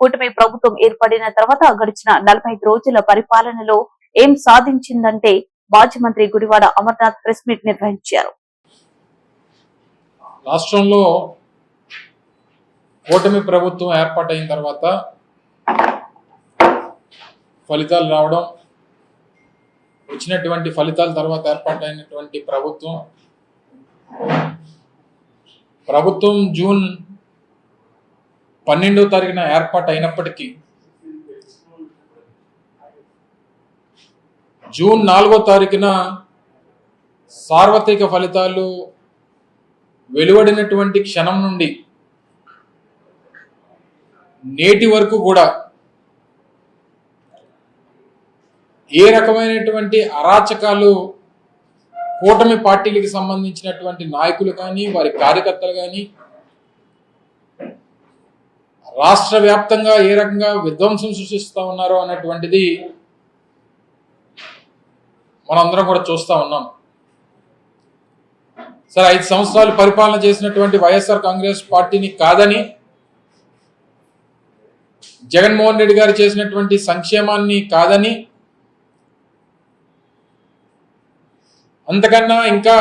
కూటమి ప్రభుత్వం ఏర్పడిన తర్వాత గడిచిన నలభై రోజుల పరిపాలనలో ఏం సాధించిందంటే మాజీ మంత్రి గుడివాడ అమర్నాథ్ ప్రెస్ మీట్ నిర్వహించారు. రాష్ట్రంలో కూటమి ప్రభుత్వం ఏర్పాటైన తర్వాత ఫలితాలు రావడం వచ్చినటువంటి ఫలితాల తర్వాత ఏర్పాటైనటువంటి ప్రభుత్వం ప్రభుత్వం జూన్ పన్నెండవ తారీఖున ఏర్పాటు అయినప్పటికీ జూన్ నాలుగో తారీఖున సార్వత్రిక ఫలితాలు వెలువడినటువంటి క్షణం నుండి నేటి వరకు కూడా ఏ రకమైనటువంటి అరాచకాలు కూటమి పార్టీలకు సంబంధించినటువంటి నాయకులు కానీ వారి కార్యకర్తలు కానీ రాష్ట్ర వ్యాప్తంగా ఏ రకంగా విధ్వంసం సృష్టిస్తూ ఉన్నారో అనేటువంటిది మనందరం కూడా చూస్తూ ఉన్నాం. సరే ఐదు సంవత్సరాలు పరిపాలన చేసినటువంటి వైఎస్ఆర్ కాంగ్రెస్ పార్టీని కాదని జగన్మోహన్ రెడ్డి గారు చేసినటువంటి సంక్షేమాన్ని కాదని అంతకన్నా ఇంకా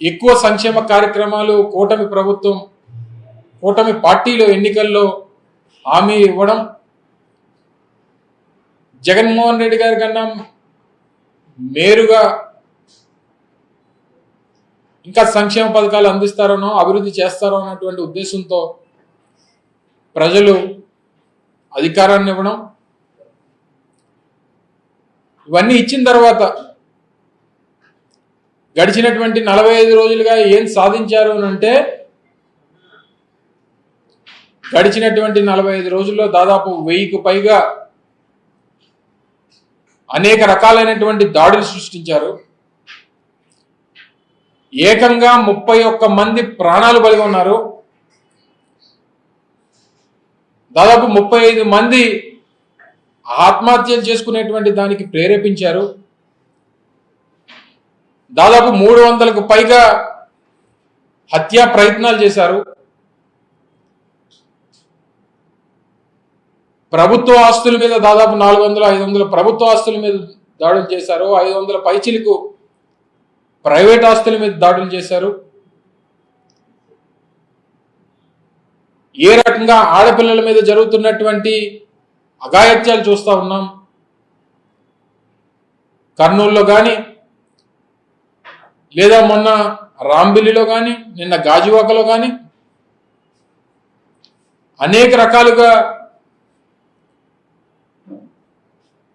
ఎక్కువ సంక్షేమ కార్యక్రమాలు కూటమి ప్రభుత్వం కూటమి పార్టీలో ఎన్నికల్లో హామీ ఇవ్వడం జగన్మోహన్ రెడ్డి గారి కన్నా మేరుగా ఇంకా సంక్షేమ పథకాలు అందిస్తారనో అభివృద్ధి చేస్తారో అన్నటువంటి ఉద్దేశంతో ప్రజలు అధికారాన్ని ఇవ్వడం ఇవన్నీ ఇచ్చిన తర్వాత గడిచినటువంటి నలభై ఐదు రోజులుగా ఏం సాధించారు అని అంటే గడిచినటువంటి నలభై ఐదు రోజుల్లో దాదాపు వెయ్యికి పైగా అనేక రకాలైనటువంటి దాడులు సృష్టించారు. ఏకంగా ముప్పై ఒక్క మంది ప్రాణాలు బలిగా ఉన్నారు. దాదాపు ముప్పై ఐదు మంది ఆత్మహత్యలు చేసుకునేటువంటి దానికి ప్రేరేపించారు. దాదాపు మూడు వందలకు పైగా హత్యా ప్రయత్నాలు చేశారు. ప్రభుత్వ ఆస్తుల మీద దాదాపు నాలుగు వందల ఐదు వందల ప్రభుత్వ ఆస్తుల మీద దాడులు చేశారు. ఐదు వందల పైచిలకు ప్రైవేట్ ఆస్తుల మీద దాడులు చేశారు. ఏ రకంగా ఆడపిల్లల మీద జరుగుతున్నటువంటి అఘాయత్యాలు చూస్తూ ఉన్నాం. కర్నూలులో కానీ లేదా మొన్న రాంబిల్లిలో కానీ నిన్న గాజువాకలో కానీ అనేక రకాలుగా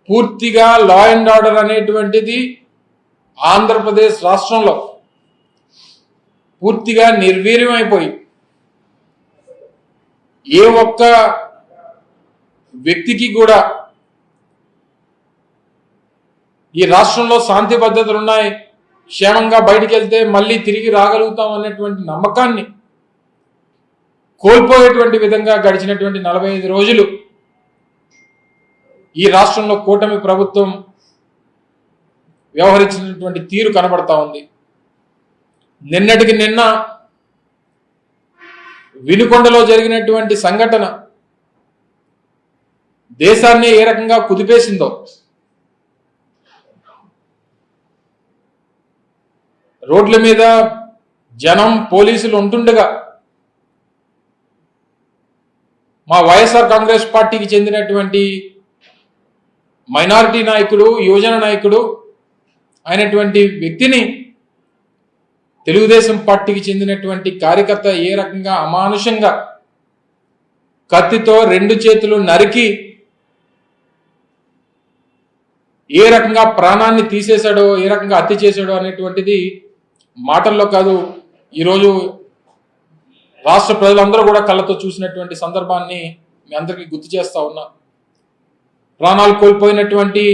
పూర్తిగా లా అండ్ ఆర్డర్ అనేటువంటిది ఆంధ్రప్రదేశ్ రాష్ట్రంలో పూర్తిగా నిర్వీర్యమైపోయి ఏ ఒక్క వ్యక్తికి కూడా ఈ రాష్ట్రంలో శాంతి భద్రతలు ఉన్నాయి క్షేమంగా బయటికి వెళ్తే మళ్ళీ తిరిగి రాగలుగుతాం అనేటువంటి నమ్మకాన్ని కోల్పోయేటువంటి విధంగా గడిచినటువంటి నలభై ఐదు రోజులు ఈ రాష్ట్రంలో కూటమి ప్రభుత్వం వ్యవహరించినటువంటి తీరు కనబడతా ఉంది. నిన్నటికి నిన్న వినుకొండలో జరిగినటువంటి సంఘటన దేశాన్ని ఏ రకంగా కుదిపేసిందో రోడ్ల మీద జనం పోలీసులు ఉంటుండగా మా వైఎస్ఆర్ కాంగ్రెస్ పార్టీకి చెందినటువంటి మైనారిటీ నాయకుడు యువజన నాయకుడు అయినటువంటి వ్యక్తిని తెలుగుదేశం పార్టీకి చెందినటువంటి కార్యకర్త ఏ రకంగా అమానుషంగా కత్తితో రెండు చేతులు నరికి ఏ రకంగా ప్రాణాన్ని తీసేశాడో ఏ రకంగా హత్య చేశాడో అనేటువంటిది మాటల్లో కాదు. ఈరోజు రాష్ట్ర ప్రజలందరూ కూడా కళ్ళతో చూసినటువంటి సందర్భాన్ని మీ అందరికీ గుర్తు చేస్తా ఉన్నా. ప్రాణాలు కోల్పోయినటువంటి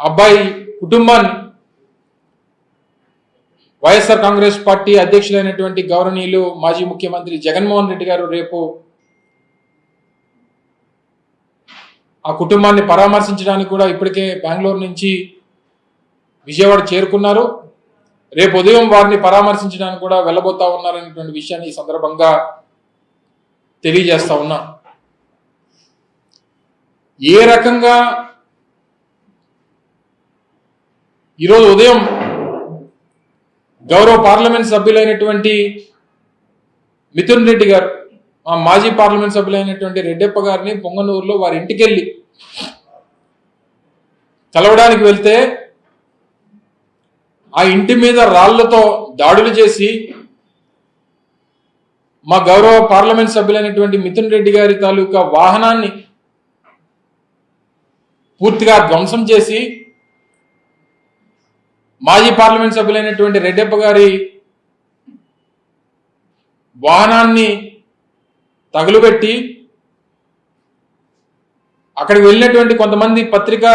అబ్బాయి కుటుంబాన్ని వైఎస్ఆర్ కాంగ్రెస్ పార్టీ అధ్యక్షులైనటువంటి గౌరవనీయులు మాజీ ముఖ్యమంత్రి జగన్మోహన్ రెడ్డి గారు రేపు ఆ కుటుంబాన్ని పరామర్శించడానికి కూడా ఇప్పటికే బెంగళూరు నుంచి విజయవాడ చేరుకున్నారు. రేపు ఉదయం వారిని పరామర్శించడానికి కూడా వెళ్ళబోతా ఉన్నారనేటువంటి విషయాన్ని ఈ సందర్భంగా తెలియజేస్తా ఉన్నా. ఏ రకంగా ఈరోజు ఉదయం గౌరవ పార్లమెంట్ సభ్యులైనటువంటి మిథున్ రెడ్డి గారు మా మాజీ పార్లమెంట్ సభ్యులైనటువంటి రెడ్డప్ప గారిని పొంగనూరులో వారి ఇంటికి వెళ్ళి కలవడానికి వెళ్తే ఆ ఇంటి మీద రాళ్ళతో దాడులు చేసి మా గౌరవ పార్లమెంట్ సభ్యులైనటువంటి మిథున్ రెడ్డి గారి తాలూకా వాహనాన్ని పూర్తిగా ధ్వంసం చేసి మాజీ పార్లమెంట్ సభ్యులైనటువంటి రెడ్డప్ప గారి వాహనాన్ని తగులుబెట్టి అక్కడికి వెళ్ళినటువంటి కొంతమంది పత్రికా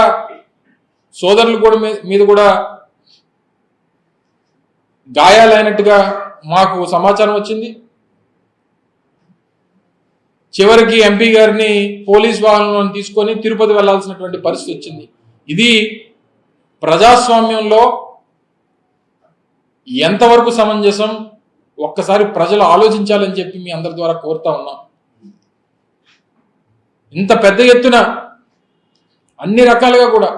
సోదరులు కూడా మీ- మీద కూడా గాయాలైనట్టుగా మాకు సమాచారం వచ్చింది. చివరికి ఎంపీ గారిని పోలీస్ వాహనంలో తీసుకొని తిరుపతి వెళ్ళాల్సినటువంటి పరిస్థితి వచ్చింది. ఇది ప్రజాస్వామ్యంలో ఎంతవరకు సమంజసం? ఒక్కసారి ప్రజలు ఆలోచించాలని చెప్పి మీ అందరి ద్వారా కోరుతా ఉన్నాం. ఇంత పెద్ద ఎత్తున అన్ని రకాలుగా కూడా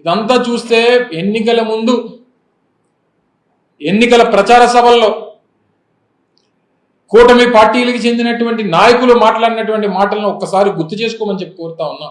ఇదంతా చూస్తే ఎన్నికల ముందు ఎన్నికల ప్రచార సభల్లో కూటమి పార్టీలకు చెందినటువంటి నాయకులు మాట్లాడినటువంటి మాటలను ఒక్కసారి గుర్తు చేసుకోమని చెప్పి కోరుతా ఉన్నా.